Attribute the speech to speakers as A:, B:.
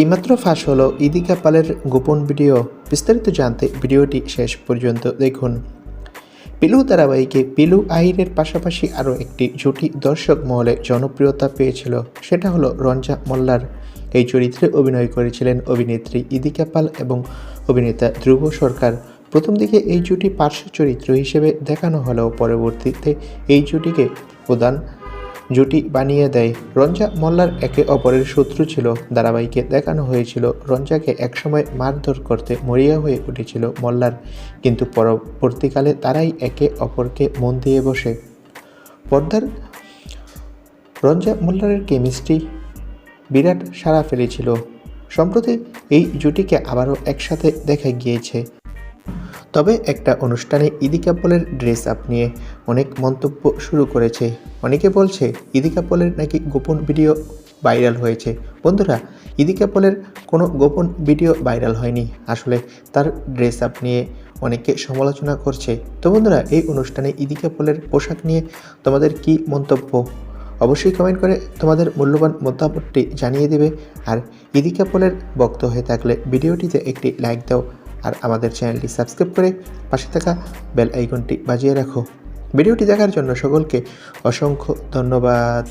A: এইমাত্র ফাঁস হলো ইদিকা পালের গোপন ভিডিও। বিস্তারিত জানতে ভিডিওটি শেষ পর্যন্ত দেখুন। পিলু ধারাবাহিকে পিলু আহিরের পাশাপাশি আরও একটি জুটি দর্শক মহলে জনপ্রিয়তা পেয়েছিল, সেটা হলো রঞ্জা মোল্লার। এই চরিত্রে অভিনয় করেছিলেন অভিনেত্রী ইদিকা পাল এবং অভিনেতা ধ্রুব সরকার। প্রথম দিকে এই জুটি পার্শ্ব চরিত্র হিসেবে দেখানো হলেও পরবর্তীতে এই জুটিকে প্রধান জুটি বানিয়ে দেয়। রঞ্জা মোল্লার একে অপরের শত্রু ছিল। ধারাবাহিকে দেখানো হয়েছিল রঞ্জাকে একসময় মারধর করতে মরিয়া হয়ে উঠেছিল মোল্লার। কিন্তু পরবর্তীকালে তারাই একে অপরকে মন দিয়ে বসে। পর্দার রঞ্জা মোল্লারের কেমিস্ট্রি বিরাট সাড়া ফেলেছিল। সম্প্রতি এই জুটিকে আবারও একসাথে দেখা গিয়েছে। তবে একটা অনুষ্ঠানে ইদি কাপলের ড্রেস আপ নিয়ে অনেক মন্তব্য শুরু করেছে। অনেকে বলছে ইদি কাপলের নাকি গোপন ভিডিও ভাইরাল হয়েছে। বন্ধুরা, ইদি কাপলের কোনো গোপন ভিডিও ভাইরাল হয়নি। আসলে তার ড্রেস আপ নিয়ে অনেকে সমালোচনা করছে। তো বন্ধুরা, এই অনুষ্ঠানে ইদি কাপলের পোশাক নিয়ে তোমাদের কি মন্তব্য? অবশ্যই কমেন্ট করে তোমাদের মূল্যবান মতামতটি জানিয়ে দেবে। আর ইদি কাপলের বক্ত হয়ে থাকলে ভিডিওটিতে একটি লাইক দাও। আর আমাদের চ্যানেলটি সাবস্ক্রাইব করে পাশে থাকা বেল আইকনটি বাজিয়ে রাখো। ভিডিওটি দেখার জন্য সকলকে অসংখ্য ধন্যবাদ।